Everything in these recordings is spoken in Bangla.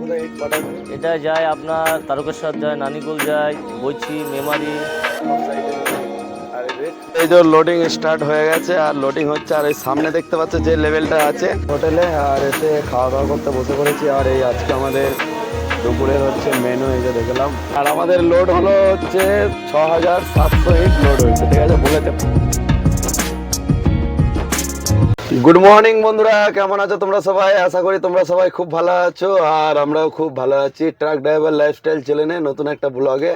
কোথায় ইট এটা যায় আপনার তারকেশ্বর যায় নানিকুল যায় বইছি মেমারি। এই যে লোডিং স্টার্ট হয়ে গেছে আর লোডিং হচ্ছে আর এই সামনে দেখতে পাচ্ছ যে লেভেলটা আছে হোটেলে আর এসে খাওয়া দাওয়া করতে বসে পড়েছি আর এই আজকে আমাদের দুপুরের হচ্ছে মেনু এই যে দেখলাম। আর আমাদের লোড হলো হচ্ছে ছ হাজার সাতশো ইট লোড হয়েছে ঠিক আছে বলেতে গুড মর্নিং বন্ধুরা। কেমন আছো তোমরা সবাই? আশা করি তোমরা সবাই খুব ভালো আছো, আর আমরাও খুব ভালো আছি। ট্রাক ড্রাইভার লাইফস্টাইল চ্যানেলে নতুন একটা ব্লগে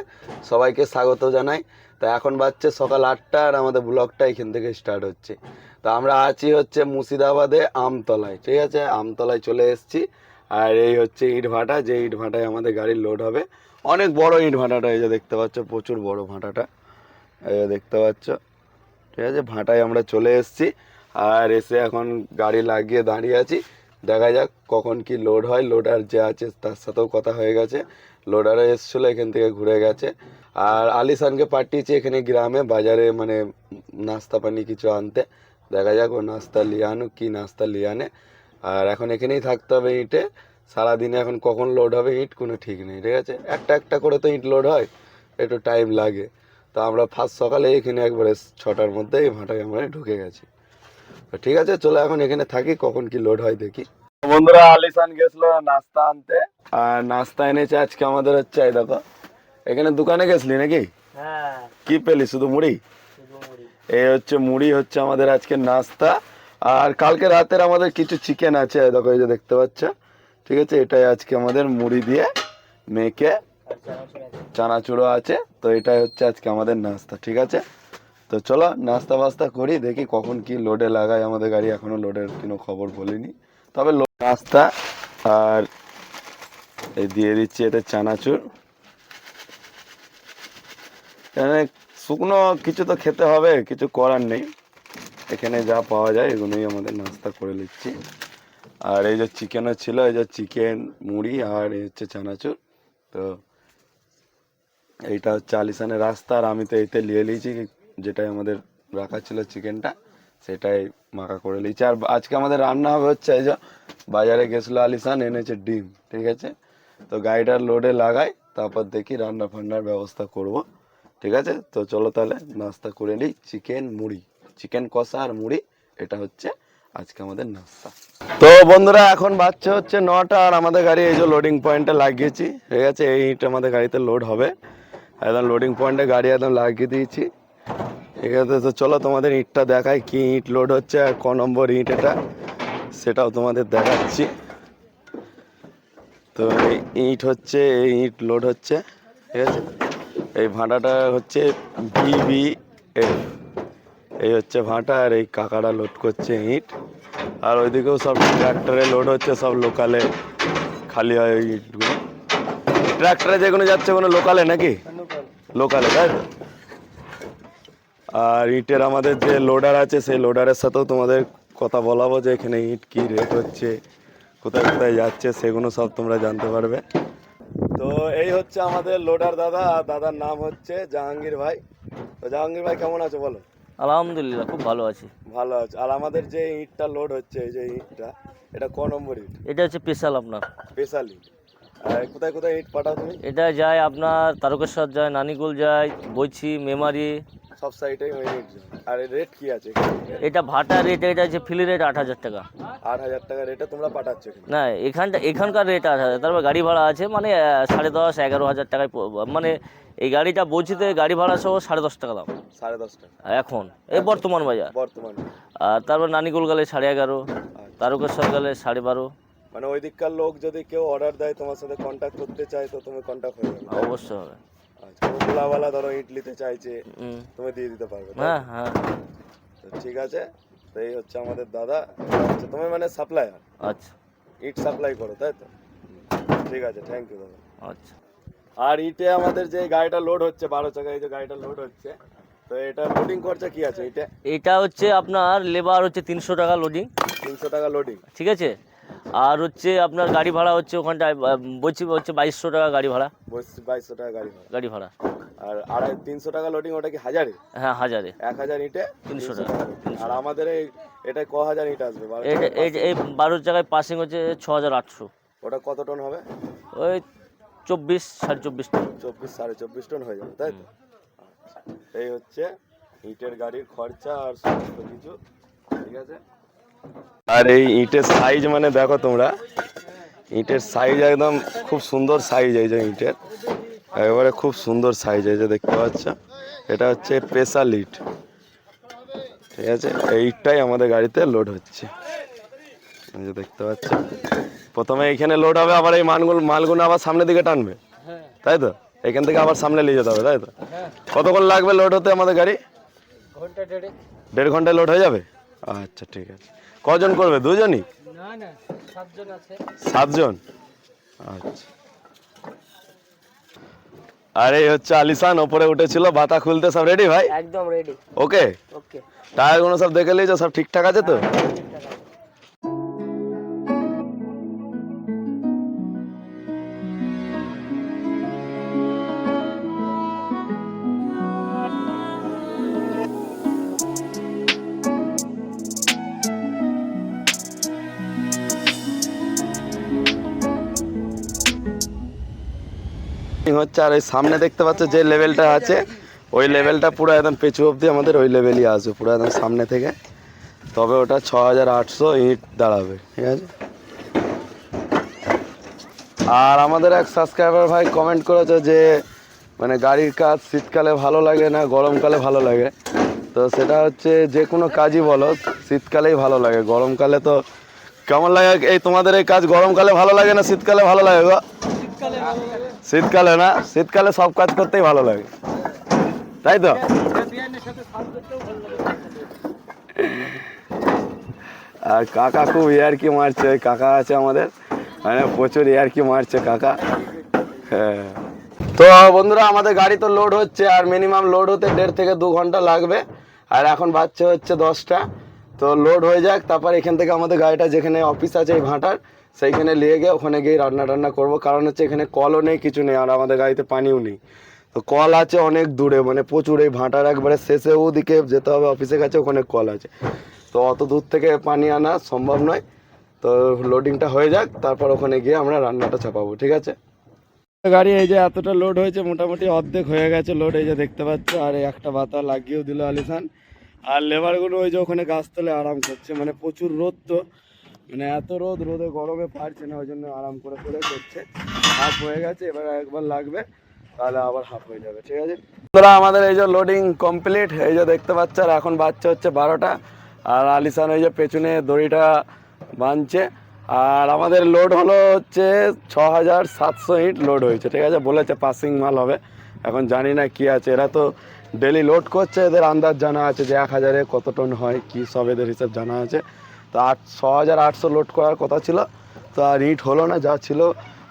সবাইকে স্বাগত জানাই। তো এখন বাজছে সকাল আটটা, আর আমাদের ব্লগটা এখান থেকে স্টার্ট হচ্ছে। তো আমরা আছি হচ্ছে মুর্শিদাবাদে আমতলায়, ঠিক আছে? আমতলায় চলে এসেছি। আর এই হচ্ছে ইট ভাটা, যে ইট ভাটায় আমাদের গাড়ির লোড হবে। অনেক বড় ইট ভাটাটা, এই যে দেখতে পাচ্ছ, প্রচুর বড় ভাটাটা। এই দেখতে পাচ্ছ, ঠিক আছে? ভাটায় আমরা চলে এসেছি। আর এসে এখন গাড়ি লাগিয়ে দাঁড়িয়ে আছি। দেখা যাক কখন কি লোড হয়। লোডার যে আছে তার সাথেও কথা হয়ে গেছে। লোডারও এসেছিল, এখান থেকে ঘুরে গেছে। আর আলিসানকে পাঠিয়েছি এখানে গ্রামে, বাজারে মানে নাস্তা পানি কিছু আনতে। দেখা যাক ও নাস্তা লিয়ে আনুক কি নাস্তা লিয়ে আনে। আর এখন এখানেই থাকতে হবে ইঁটে। সারাদিনে এখন কখন লোড হবে ইট কোনো ঠিক নেই, ঠিক আছে? একটা একটা করে তো ইট লোড হয়, একটু টাইম লাগে। তো আমরা ফার্স্ট সকালে এখানে একবারে ছটার মধ্যে এই ভাটায় আমরা ঢুকে গেছি। ঠিক আছে চলো এখন এখানে থাকি কখন কি লোড হয় দেখি। বন্ধুরা আলিসান গেছিল নাস্তা আনতে। আর নাস্তা এনেছে আজকে আমাদের হচ্ছে এই দেখো এখানে দোকানে গেছিলি নাকি? হ্যাঁ। কি পেলি শুধু মুড়ি? এই হচ্ছে মুড়ি হচ্ছে আমাদের আজকে নাস্তা। আর কালকে রাতের আমাদের কিছু চিকেন আছে দেখো এই যে দেখতে পাচ্ছ। ঠিক আছে এটাই আজকে আমাদের মুড়ি দিয়ে মেখে চানাচুরো আছে তো এটাই হচ্ছে আজকে আমাদের নাস্তা ঠিক আছে? তো চলো নাস্তা বাস্তা করি, দেখি কখন কি লোডে লাগায় আমাদের গাড়ি। এখনও লোডের কোনো খবর বলিনি। তবে নাস্তা, আর এই দিয়ে দিচ্ছি এটা চানাচুর। এখানে শুকনো কিছু তো খেতে হবে, কিছু করার নেই। এখানে যা পাওয়া যায় এগুলোই আমাদের নাস্তা করে নিচ্ছি। আর এই যে চিকেনও ছিল, এই যে চিকেন মুড়ি আর এই হচ্ছে চানাচুর। তো এইটা হচ্ছে আলিসানের রাস্তা, আর আমি তো এইতে নিয়ে নিয়েছি যেটাই আমাদের রাখা ছিল চিকেনটা, সেটাই মাখা করে নিয়েছি। আর আজকে আমাদের রান্না হবে হচ্ছে এই যে বাজারে গেছিল আলিসান এনেছে ডিম, ঠিক আছে? তো গাড়িটার লোডে লাগাই, তারপর দেখি রান্না ফান্নার ব্যবস্থা করব, ঠিক আছে? তো চলো তাহলে নাস্তা করে নিই, চিকেন মুড়ি, চিকেন কষা আর মুড়ি, এটা হচ্ছে আজকে আমাদের নাস্তা। তো বন্ধুরা, এখন বাচ্চা হচ্ছে নটা, আর আমাদের গাড়ি এই যে লোডিং পয়েন্টে লাগিয়েছি, ঠিক আছে? এই ইট আমাদের গাড়িতে লোড হবে। একদম লোডিং পয়েন্টে গাড়ি একদম লাগিয়ে দিয়েছি। আছে তো চলো তোমাদের ইটটা দেখায় কি ইট লোড হচ্ছে আর ক নম্বর ইট এটা সেটাও তোমাদের দেখাচ্ছি। তো এই ইট হচ্ছে এই ইট লোড হচ্ছে ঠিক আছে? এই ভাঁটাটা হচ্ছে বিবি এফ এই হচ্ছে ভাঁটা আর এই কাকাটা লোড করছে ইট। আর ওইদিকেও সব ট্র্যাক্টরে লোড হচ্ছে সব লোকালে খালি হয় ওই ইটগুলো। ট্র্যাক্টরে যেগুলো যাচ্ছে কোনো লোকালে নাকি? লোকালে তাই তো? আর ইটের আমাদের যে লোডার আছে সেই লোডারের সাথেও তোমাদের কথা বলাবো যে এখানে ইট কী রেট হচ্ছে কোথায় কোথায় যাচ্ছে সেগুলো সব তোমরা জানতে পারবে। তো এই হচ্ছে আমাদের লোডার দাদা আর দাদার নাম হচ্ছে জাহাঙ্গীর ভাই। তো জাহাঙ্গীর ভাই কেমন আছো বলো? আলহামদুলিল্লাহ খুব ভালো আছি। ভালো আছে। আর আমাদের যে ইটটা লোড হচ্ছে এই যে ইটটা এটা ক নম্বর ইট? এটা হচ্ছে স্পেশাল আপনার। স্পেশাল ইট। আর কোথায় কোথায় ইট পাঠাও তুমি? এটা যায় আপনার তারকেশ্বর যায় নানিকুল যায় বইছি মেমারি সব ওই ইট যায়। আর রেট কি আছে এটা ভাটা রেট এটা হচ্ছে ফিলি রেট আট হাজার টাকা। আট হাজার টাকা রেটে তোমরা পাঠাচ্ছ না এখানটা এখানকার রেট আট হাজার। তারপর গাড়ি ভাড়া আছে মানে সাড়ে দশ এগারো হাজার টাকায় মানে এই গাড়িটা বলছিতে গাড়ি ভাড়া সহ সাড়ে দশ টাকা দাম। সাড়ে দশ টাকা। এখন? এই বর্তমান বাজার। বর্তমানে। আর তারপর নানিকুল গেলে সাড়ে এগারো আচ্ছা। তারকেশ্বর গেলে সাড়ে বারো। মানে ওই দিককার লোক যদি কেউ অর্ডার দেয় তোমার সাথে কন্ট্যাক্ট করতে চায় তো তুমি কন্ট্যাক্ট হয়ে যাবে। অবশ্যই হবে। আচ্ছা কোনো ধরো ইট নিতে চাইছে তুমি দিয়ে দিতে পারবে? হ্যাঁ হ্যাঁ। তো ঠিক আছে তো এই হচ্ছে আমাদের দাদা আচ্ছা তুমি মানে সাপ্লায়ার আচ্ছা। ইট সাপ্লাই করো তাই তো? ঠিক আছে থ্যাংক ইউ দাদা। আচ্ছা। আর ইটে আমাদের যে গাড়িটা লোড হচ্ছে বারো চাকা এই যে গাড়িটা লোড হচ্ছে তো এটা লোডিং খরচা কি আছে ইটে? এটা হচ্ছে আপনার লেবার হচ্ছে তিনশো টাকা লোডিং তিনশো টাকা লোডিং ঠিক আছে? আর হচ্ছে আপনার গাড়ি ভাড়া হচ্ছে ওখানটায় বলছি হচ্ছে বাইশশো টাকা গাড়ি ভাড়া। বাইশশো টাকা গাড়ি ভাড়া। গাড়ি ভাড়া। আর আড়াই তিনশো টাকা লোডিং ওটা কি হাজারে? হ্যাঁ হাজারে। এক হাজার ইটে তিনশো টাকা, আর আমাদের এই এটা ক হাজার ইট আসবে? এই বারো জায়গায় পাসিং হচ্ছে ছ হাজার আটশো। ওটা কত টন হবে? ওই চব্বিশ সাড়ে চব্বিশ টন চব্বিশ সাড়ে চব্বিশ টন হয়ে যাবে তাই তো? আচ্ছা। এই হচ্ছে ইটের গাড়ির খরচা আর সমস্ত কিছু ঠিক আছে? আর এই ইটের সাইজ মানে দেখো তোমরা। ইটের সাইজ একদম খুব সুন্দর সাইজ এই যে ইটের। একেবারে খুব সুন্দর সাইজ এই যে দেখতে পাচ্ছ। এটা হচ্ছে স্পেশাল ইট। ঠিক আছে? এই ইটটাই আমাদের গাড়িতে লোড হচ্ছে। এই যে দেখতে পাচ্ছ। প্রথমে এখানে লোড হবে আবার এই মালগুলো মালগুলো আবার সামনের দিকে টানবে। তাই তো? এখান থেকে আবার সামনে নিয়ে যেতে হবে তাই তো? কতক্ষণ লাগবে লোড হতে আমাদের গাড়ি? ঘণ্টা দেড় ঘন্টায় লোড হয়ে যাবে? আচ্ছা ঠিক আছে। কজন করবে? দুজনই? সাতজন আচ্ছা। আর এই হচ্ছে আলিসান ওপরে উঠেছিল বাতা খুলতে সব রেডি ভাই? একদম রেডি ওকে ওকে টায়ারগুলো সব দেখে লিয়েছো সব ঠিকঠাক আছে তো? হচ্ছে আর ওই সামনে দেখতে পাচ্ছ যে লেভেলটা আছে, ওই লেভেলটা পুরো একদম পেছু অবধি আমাদের ওই লেভেলই আসবে পুরো একদম সামনে থেকে। তবে ওটা ছ হাজার আটশো ইট দাঁড়াবে, ঠিক আছে? আর আমাদের এক সাবস্ক্রাইবার ভাই কমেন্ট করেছে যে মানে গাড়ির কাজ শীতকালে ভালো লাগে না গরমকালে ভালো লাগে? তো সেটা হচ্ছে যে কোনো কাজই বলো, শীতকালেই ভালো লাগে, গরমকালে তো কেমন লাগে? এই তোমাদের এই কাজ গরমকালে ভালো লাগে না শীতকালে ভালো লাগে গো? শীতকালে না, শীতকালে সব কাজ করতেই ভালো লাগে। তাই তো? আর কাকা খুব ইয়ারকি মারছে ওই কাকা আছে আমাদের। মানে প্রচুর ইয়ারকি মারছে কাকা। হ্যাঁ। তো বন্ধুরা, আমাদের গাড়ি তো লোড হচ্ছে, আর মিনিমাম লোড হতে দেড় থেকে দু ঘণ্টা লাগবে। আর এখন বাচ্চা হচ্ছে দশটা। তো লোড হয়ে যাক, তারপর এখান থেকে আমাদের গাড়িটা যেখানে অফিস আছে, এই ভাটার সেইখানে নিয়ে গিয়ে ওখানে গিয়ে রান্না টান্না করব। কারণ হচ্ছে এখানে কলও নেই, কিছু নেই, আর আমাদের গাড়িতে পানিও নেই। তো কল আছে অনেক দূরে মানে প্রচুর, এই ভাঁটার একবারে শেষে ওদিকে যেতে হবে অফিসের কাছে ওখানে কল আছে। তো অত দূর থেকে পানি আনা সম্ভব নয়। তো লোডিংটা হয়ে যাক, তারপর ওখানে গিয়ে আমরা রান্নাটা চাপাবো, ঠিক আছে? গাড়ি এই যে এতটা লোড হয়েছে, মোটামুটি অর্ধেক হয়ে গেছে লোড এই যে দেখতে পাচ্ছ, আর একটা বাতা লাগিয়েও দিল আলিসান আর লেবারগুলো ওই যে ওখানে গাছ গাছতলে আরাম করছে মানে প্রচুর রোদ তো। মানে এত রোদ, রোদে গরমে পারছে না ওই জন্য আরাম করে করে করছে হাফ হয়ে গেছে, এবার একবার লাগবে, তাহলে আবার হাফ হয়ে যাবে, ঠিক আছে? বন্ধুরা, আমাদের এই যে লোডিং কমপ্লিট এই যে দেখতে পাচ্ছ, আর এখন বাচ্চা হচ্ছে বারোটা, আর আলিসান এই যে পেছনে দড়িটা বাঁধছে, আর আমাদের লোড হলো হচ্ছে ছ হাজার সাতশো ইট লোড হয়েছে, ঠিক আছে? বলেছে পাসিং মাল হবে, এখন জানি না কি আছে, এরা তো ডেলি লোড করছে, এদের আন্দাজ জানা আছে যে এক হাজারে কত টন হয়, কি সব এদের হিসাব জানা আছে। তো আট ছ হাজার আটশো লোড করার কথা ছিল, তো আর ইট হলো না, যা ছিল।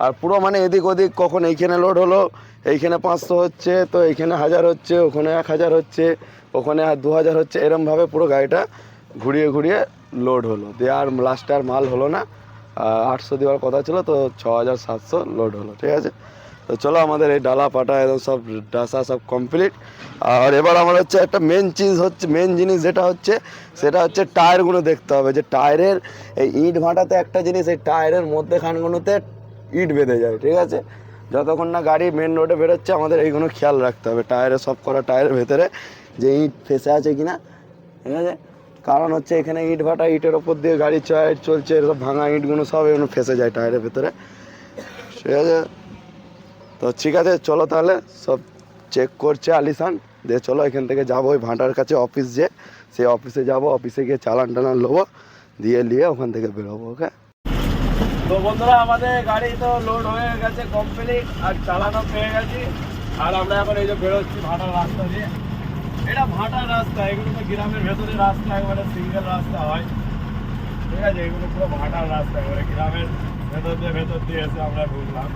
আর পুরো মানে এদিক ওদিক কখন এইখানে লোড হলো, এইখানে পাঁচশো হচ্ছে, তো এইখানে হাজার হচ্ছে, ওখানে এক হাজার হচ্ছে, ওখানে আর দু হাজার হচ্ছে এরমভাবে পুরো গাড়িটা ঘুরিয়ে ঘুরিয়ে লোড হলো। দিয়ে আর লাস্টে আর মাল হলো না আটশো দেওয়ার কথা ছিল, তো ছ হাজার সাতশো লোড হলো, ঠিক আছে? তো চলো আমাদের এই ডালা পাটা একদম সব ডাসা সব কমপ্লিট আর এবার আমার হচ্ছে একটা মেন চিজ হচ্ছে মেন জিনিস যেটা হচ্ছে, সেটা হচ্ছে টায়ারগুলো দেখতে হবে। যে টায়ারের এই ইট ভাটাতে একটা জিনিস, এই টায়ারের মধ্যেখানগুলোতে ইট বেঁধে যায়, ঠিক আছে? যতক্ষণ না গাড়ি মেন রোডে বেরোচ্ছে, আমাদের এইগুলো খেয়াল রাখতে হবে। টায়ারে সব করা টায়ারের ভেতরে যে ইট ফেসে আছে কি না ঠিক আছে? কারণ হচ্ছে এখানে ইট ভাটা ইটের ওপর দিয়ে গাড়ি চয় চলছে এসব ভাঙা ইটগুলো সব এগুলো ফেসে যায় টায়ারের ভেতরে। ঠিক আছে? তো ঠিক আছে, চলো তাহলে সব চেক করছে আলিসান দিয়ে চলো এখান থেকে যাব, ওই ভাঁটার কাছে অফিস যে সেই অফিসে যাব অফিসে গিয়ে চালান টালান নেব দিয়ে নিয়ে ওখান থেকে বেরোবো, ওকে? তো বন্ধুরা, আমাদের গাড়ি তো লোড হয়ে গেছে কমপ্লিট আর চালানো পেয়ে গেছি। আর আমরা এখন এই যে বেরোচ্ছি ভাটার রাস্তা দিয়ে। এটা ভাটার রাস্তা, এগুলো তো গ্রামের ভেতরে রাস্তা, একবারে সিঙ্গেল রাস্তা হয়। ঠিক আছে, এগুলো পুরো ভাটার রাস্তা, একবারে গ্রামের ভেতর দিয়ে ভেতর দিয়ে এসে আমরা ঘুরলাম।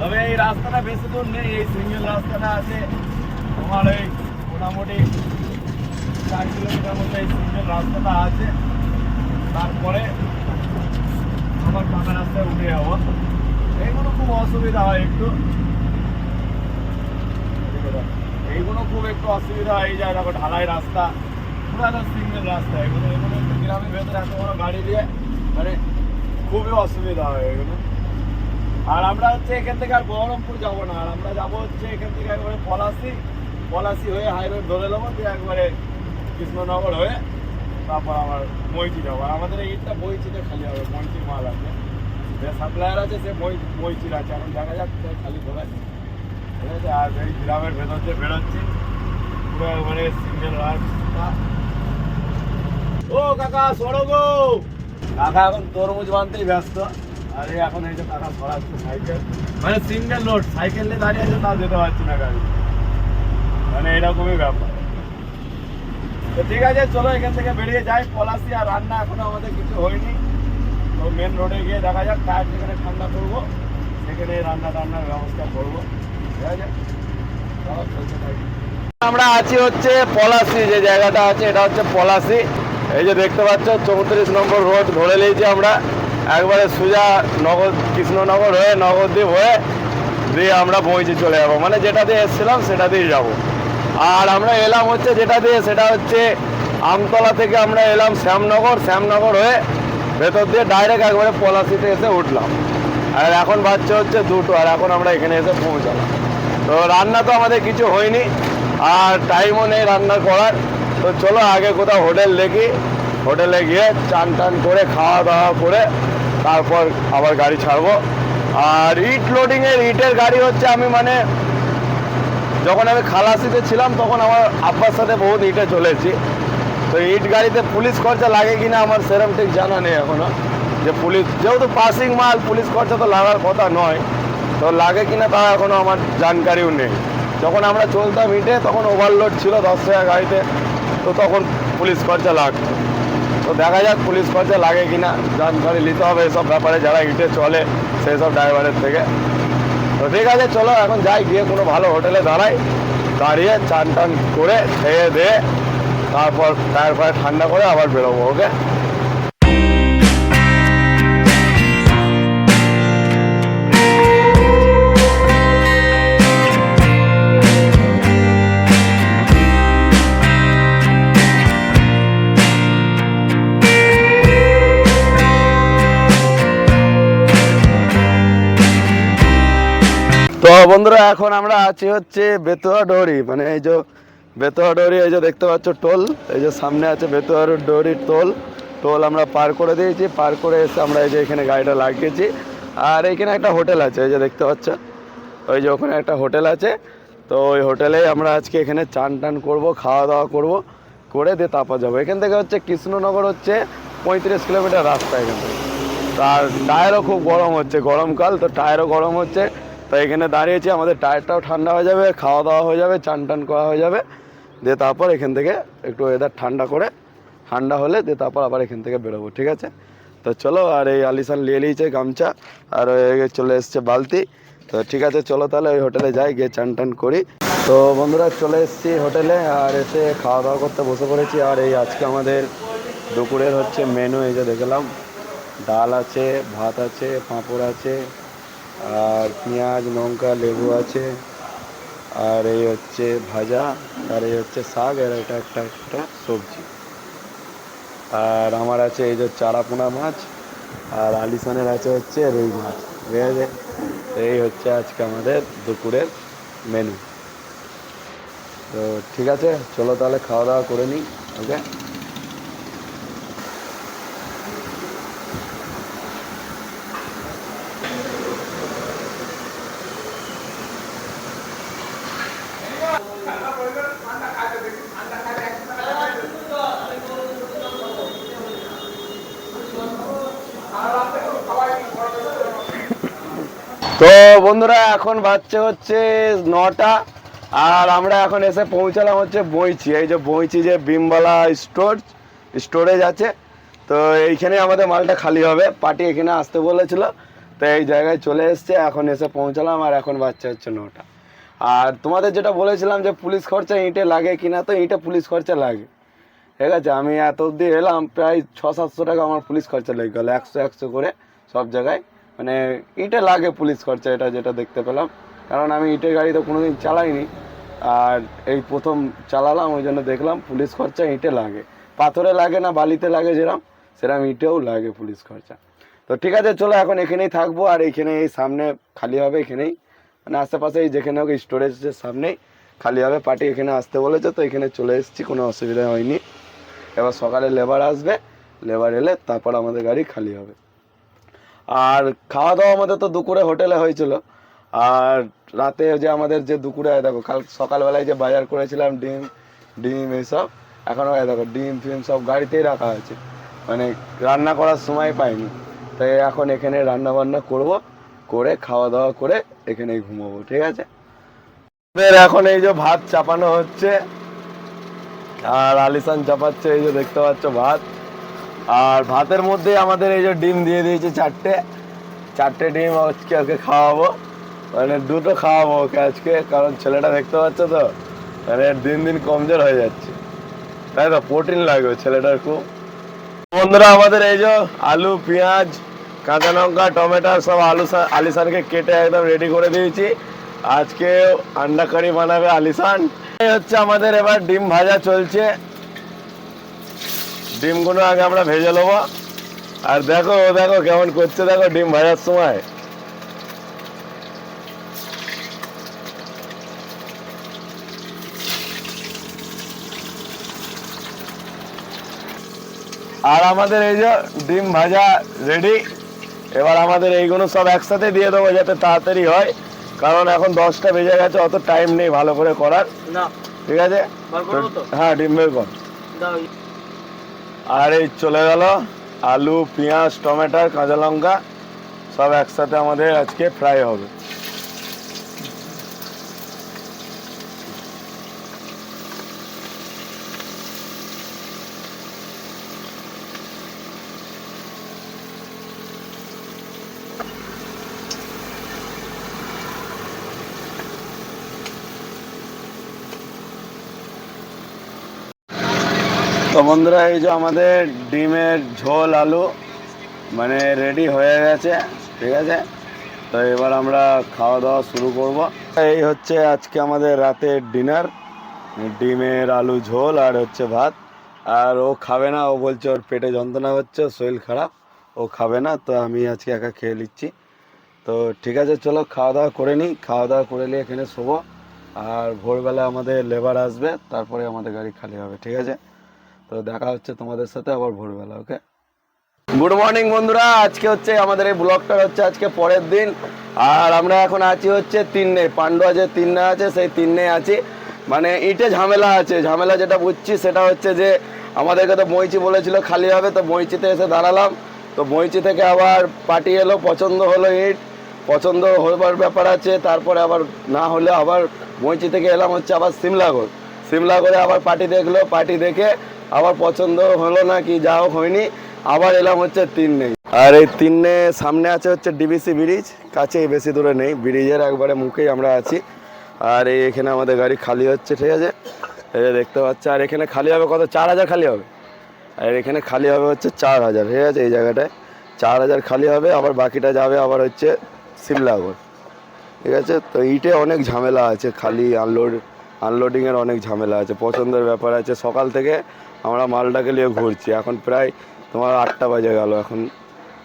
তবে এই রাস্তাটা বেশি দূর নেই, এই সিঙ্গেল রাস্তাটা আছে তোমার এই মোটামুটি চার কিলোমিটার মতো এই সিঙ্গেল রাস্তাটা আছে। তারপরে আমার পাকা রাস্তায় উঠে যাব। এইগুলো খুব অসুবিধা হয় একটু। এইগুলো খুব একটু অসুবিধা হয়, এই যায় দেখো ঢালাই রাস্তা পুরো একদম সিঙ্গেল রাস্তা। এগুলো এগুলো গ্রামের ভেতরে এত বড় গাড়ি দিয়ে মানে খুবই অসুবিধা হয় গেল আর আমরা হচ্ছে এখান থেকে আর বহরমপুর যাব না। আর আমরা যাব হচ্ছে এখান থেকে একবারে পলাশি। পলাশি হয়ে হাই রোড ধরে নেব, দিয়ে একবারে কৃষ্ণনগর হয়ে তারপর আমার মইচি যাব। আর আমাদের এই ইটটা বইচিতে খালি হবে মইচির মাল আছে। যে সাপ্লায়ার আছে, সে মই মইচির আছে। এখন দেখা যাচ্ছে খালি ধরে ঠিক আছে? আর এই গ্রামের ভেতর দিয়ে বেরোচ্ছি। পুরো মানে সিঙ্গেল রাস্তা ও কাকা সরো গো কাকা, এখন তরমুজ বানতেই ব্যস্ত। আরে এখন এই যে কাকা সরাচ্ছে সাইকেল। মানে সিঙ্গেল লোড সাইকেল নিয়ে দাঁড়িয়ে আছে তা যেতে পারছি না গাড়ি। মানে এরকমই ব্যাপার। তো ঠিক আছে, চলো এখান থেকে বেরিয়ে যাই। পলাশি আর রান্না এখনও আমাদের কিছু হয়নি। তো মেন রোডে গিয়ে দেখা যাক টায়ার যেখানে ঠান্ডা করব সেখানে রান্না টান্নার ব্যবস্থা করব। ঠিক আছে। আমরা আছি হচ্ছে পলাশি, যে জায়গাটা আছে, এটা হচ্ছে পলাশি। এই যে দেখতে পাচ্ছ, চৌত্রিশ নম্বর রোড ধরে নিয়েছি আমরা। একবারে সোজা নগদ কৃষ্ণনগর হয়ে, নগরদ্বীপ হয়ে দিয়ে আমরা বইচি চলে যাব। মানে যেটা দিয়ে এসেছিলাম, সেটা দিয়ে যাব। আর আমরা এলাম হচ্ছে যেটা দিয়ে, সেটা হচ্ছে আমতলা থেকে আমরা এলাম শ্যামনগর। শ্যামনগর হয়ে ভেতর দিয়ে ডাইরেক্ট একবারে পলাশিতে এসে উঠলাম। আর এখন বাচ্চা হচ্ছে দুটো, আর এখন আমরা এখানে এসে পৌঁছালাম। তো রান্না তো আমাদের কিছু হয়নি, আর টাইমও নেই রান্না করার। তো চলো আগে কোথাও হোটেল দেখি। হোটেলে গিয়ে চান টান করে, খাওয়া দাওয়া করে তারপর আবার গাড়ি ছাড়বো। আর ইট লোডিংয়ের ইটের গাড়ি হচ্ছে আমি মানে যখন আমি খালাসিতে ছিলাম তখন আমার আব্বার সাথে বহুত ইটে চলেছি। তো ইট গাড়িতে পুলিশ খরচা লাগে কিনা আমার সেরম ঠিক জানা নেই এখনও। যে পুলিশ যেহেতু পাসিং মাল, পুলিশ খরচা তো লাগার কথা নয়। তো লাগে কিনা তা এখনও আমার জানকারিও নেই। যখন আমরা চলতাম ইটে, তখন ওভারলোড ছিল দশ টাকা গাড়িতে। তো তখন পুলিশ খরচা লাগতো। তো দেখা যাক পুলিশ খরচা লাগে কিনা, জানকারি নিতে হবে এসব ব্যাপারে, যারা ইটে চলে সেই সব ড্রাইভারের থেকে। তো ঠিক আছে, চলো, এখন যাই, গিয়ে কোনো ভালো হোটেলে দাঁড়াই। দাঁড়িয়ে চান টান করে, খেয়ে দিয়ে, তারপর টায়ার ফায়ার ঠান্ডা করে আবার বেরোবো ওকে বন্ধুরা, এখন আমরা আছি হচ্ছে বেতুয়া ডোরি। মানে এই যে বেতুয়া ডোরি, এই যে দেখতে পাচ্ছ টোল, এই যে সামনে আছে বেতুয়া ডোরির টোল। টোল আমরা পার করে দিয়েছি, পার করে এসে আমরা এই যে এখানে গাড়িটা লাগিয়েছি। আর এখানে একটা হোটেল আছে, এই যে দেখতে পাচ্ছ। ওই যে ওখানে একটা হোটেল আছে। তো ওই হোটেলে আমরা আজকে এখানে চান টান করব, খাওয়া দাওয়া করব, করে দিয়ে তারপর যাব। এখান থেকে হচ্ছে কৃষ্ণনগর হচ্ছে পঁয়ত্রিশ কিলোমিটার রাস্তা এখান থেকে। আর টায়ারও খুব গরম হচ্ছে, গরমকাল, তো টায়ারও গরম হচ্ছে। তো এখানে দাঁড়িয়েছি, আমাদের টায়ারটাও ঠান্ডা হয়ে যাবে, খাওয়া দাওয়া হয়ে যাবে, চান টান করা হয়ে যাবে। দিয়ে তারপর এখান থেকে একটু ওয়েদার ঠান্ডা করে, ঠান্ডা হলে দিয়ে তারপর আবার এখান থেকে বেরোবো, ঠিক আছে? তো চলো, আর এই আলিসান নিয়ে নিয়েছে গামছা, আর চলে এসছে বালতি। তো ঠিক আছে, চলো তাহলে ওই হোটেলে যাই, গিয়ে চান টান করি। তো বন্ধুরা, চলে এসেছি হোটেলে, আর এসে খাওয়া দাওয়া করতে বসে পড়েছি। আর এই আজকে আমাদের দুপুরের হচ্ছে মেনু এই যে দেখলাম, ডাল আছে, ভাত আছে, পাঁপড় আছে আর পেঁয়াজ, লঙ্কা, লেবু আছে। আর এই হচ্ছে ভাজা, আর এই হচ্ছে শাক, আর এটা একটা একটা সবজি। আর আমার আছে এই যে চারাপোনা মাছ, আর আলিসানের আছে হচ্ছে রুই মাছ। ঠিক আছে? এই হচ্ছে আজকে আমাদের দুপুরের মেনু তো ঠিক আছে, চলো তাহলে খাওয়া দাওয়া করে নিই ওকে তো বন্ধুরা, এখন বাচ্চা হচ্ছে নটা, আর আমরা এখন এসে পৌঁছালাম হচ্ছে বইচি। এই যে বইচি যে বিমবালা স্টোর, স্টোরেজ আছে, তো এইখানে আমাদের মালটা খালি হবে। পার্টি এখানে আসতে বলেছিল, তো এই জায়গায় চলে এসছে, এখন এসে পৌঁছালাম, আর এখন বাচ্চা হচ্ছে নটা। আর তোমাদের যেটা বলেছিলাম যে পুলিশ খরচা ইঁটে লাগে কিনা, তো ইঁটে পুলিশ খরচা লাগে। ঠিক আছে, আমি এত অবধি এলাম, প্রায় ছ সাতশো টাকা আমার পুলিশ খরচা লেগে গেলো, একশো একশো করে সব জায়গায়। মানে ইটে লাগে পুলিশ খরচা, এটা যেটা দেখতে পেলাম। কারণ আমি ইটের গাড়ি তো কোনোদিন চালাইনি। আর এই প্রথম চালালাম, ওই জন্য দেখলাম পুলিশ খরচা ইটে লাগে। পাথরে লাগে না, বালিতে লাগে যেরম সেরকম ইটেও লাগে পুলিশ খরচা। তো ঠিক আছে, চলো এখন এখানেই থাকব, আর এখানে এই সামনে খালি হবে এখানেই। মানে আশেপাশে এই যেখানে হোক স্টোরেজের সামনেই খালি হবে। পার্টি এখানে আসতে বলেছে, তো এখানে চলে এসেছি, কোনো অসুবিধা হয়নি। এবার সকালে লেবার আসবে লেবার এলে তারপর আমাদের গাড়ি খালি হবে। আর খাওয়া দাওয়া আমাদের তো দুপুরে হোটেলে হয়েছিল। আর রাতে যে আমাদের যে দুপুরে দেখো, কাল সকালবেলায় যে বাজার করেছিলাম, ডিম ডিম এইসব এখনও দেখো, ডিম, ফিম সব গাড়িতেই রাখা আছে মানে রান্না করার সময় পাইনি। তাই এখন এখানে রান্না বান্না করব, করে খাওয়া দাওয়া করে এখানেই ঘুমাবো, ঠিক আছে? এখন এই যে ভাত চাপানো হচ্ছে, আর আলিসান চাপাচ্ছে, এই যে দেখতে পাচ্ছ ভাত। আর ভাতের মধ্যে আমাদের এই যে ডিম দিয়ে দিয়েছে চারটে। চারটে ডিম আজকে আজকে খাওয়াবো। মানে দুটো খাওয়াবো ওকে আজকে, কারণ ছেলেটা দেখতে পাচ্ছ তো মানে দিন দিন কমজোর হয়ে যাচ্ছে। তাই তো প্রোটিন লাগবে ছেলেটার খুব। বন্ধুরা, আমাদের এই যে আলু, পেঁয়াজ, কাঁচা লঙ্কা, টমেটো সব আলু আলিসানকে কেটে একদম রেডি করে দিয়েছি। আজকে আন্ডা কারি বানাবে আলিসান হচ্ছে আমাদের এবার ডিম ভাজা চলছে। ডিমগুলো আগে আমরা ভেজে নেব। আর দেখো দেখো কেমন করছে দেখো ডিম ভাজার সময়। আর আমাদের এই যে ডিম ভাজা রেডি এবার আমাদের এইগুলো সব একসাথে দিয়ে দেবো যাতে তাড়াতাড়ি হয়। কারণ এখন দশটা বেজে গেছে অত টাইম নেই ভালো করে করার। ঠিক আছে? হ্যাঁ ডিম বের কর। আর এই চলে গেল আলু, পেঁয়াজ, টমেটো, কাঁচা লঙ্কা, সব একসাথে আমাদের আজকে ফ্রাই হবে। তো বন্ধুরা, এই যে আমাদের ডিমের ঝোল, আলু মানে রেডি হয়ে গেছে, ঠিক আছে? তো এবার আমরা খাওয়া দাওয়া শুরু করব। এই হচ্ছে আজকে আমাদের রাতের ডিনার ডিমের আলু ঝোল আর হচ্ছে ভাত। আর ও খাবে না, ও বলছে ওর পেটে যন্ত্রণা হচ্ছে, শরীর খারাপ, ও খাবে না, তো আমি আজকে একা খেয়ে নিচ্ছি। তো ঠিক আছে, চলো খাওয়া দাওয়া করে নিই, খাওয়া দাওয়া করে নিয়ে এখানে শোবো। আর ভোরবেলা আমাদের লেবার আসবে, তারপরে আমাদের গাড়ি খালি হবে, ঠিক আছে? তো দেখা হচ্ছে তোমাদের সাথে আবার ভোরবেলা ওকে গুড মর্নিং বন্ধুরা, আজকে হচ্ছে আমাদের এই ব্লগটা হচ্ছে আজকে পরের দিন। আর আমরা এখন আছি হচ্ছে তিন্নে, পান্ডুয়া যে তিন্নে আছে, সেই তিন্নে আছি। মানে ইটে ঝামেলা আছে, ঝামেলা যেটা বুঝছি সেটা হচ্ছে যে আমাদেরকে তো বইচি বলেছিল খালি হবে, তো বইচিতে এসে দাঁড়ালাম। তো বইচি থেকে আবার পার্টি এলো, পছন্দ হলো ইট, পছন্দ হবার ব্যাপার আছে, তারপরে আবার না হলে আবার বইচি থেকে এলাম হচ্ছে আবার সিমলাগড় সিমলাগড়ে আবার পার্টি দেখল, পার্টি দেখে আবার পছন্দ হলো না কি, যা হোক হয়নি, আবার এলাম হচ্ছে তিন্নে। আর এই তিন্নে সামনে আছে হচ্ছে ডিবিসি ব্রিজ, কাছেই বেশি দূরে নেই, ব্রিজের একবারে মুখেই আমরা আছি। আর এই এখানে আমাদের গাড়ি খালি হচ্ছে, ঠিক আছে? এই দেখতে পাচ্ছি, আর এখানে খালি হবে কত? চার হাজার খালি হবে। আর এখানে খালি হবে হচ্ছে চার হাজার, ঠিক আছে? এই জায়গাটায় চার হাজার খালি হবে, আবার বাকিটা যাবে আবার হচ্ছে সিমলাগড় ঠিক আছে? তো ইটে অনেক ঝামেলা আছে, খালি আনলোড, আনলোডিংয়ের অনেক ঝামেলা আছে। পছন্দের ব্যাপার আছে, সকাল থেকে আমরা মালটাকে নিয়ে ঘুরছি। এখন প্রায় তোমার আটটা বাজে গেল। এখন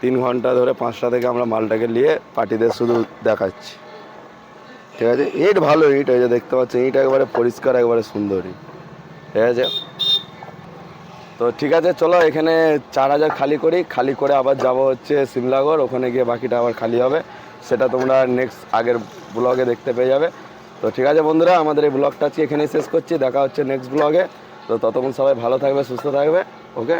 তিন ঘণ্টা ধরে পাঁচটা থেকে আমরা মালটাকে নিয়ে পার্টিদের শুধু দেখাচ্ছি। ঠিক আছে? ইট ভালো ইট হয়েছে দেখতে পাচ্ছি, ইট একবারে পরিষ্কার, একবারে সুন্দর। ঠিক আছে? তো ঠিক আছে, চলো এখানে চার হাজার খালি করি। খালি করে আবার যাব হচ্ছে সিমলাগড় ওখানে গিয়ে বাকিটা আবার খালি হবে। সেটা তোমরা নেক্সট আগের ব্লগে দেখতে পেয়ে যাবে। তো ঠিক আছে বন্ধুরা, আমাদের এই ব্লগটা আজকে এখানেই শেষ করছি। দেখা হচ্ছে নেক্সট ব্লগে তো ততক্ষণ সবাই ভালো থাকবে সুস্থ থাকবে ওকে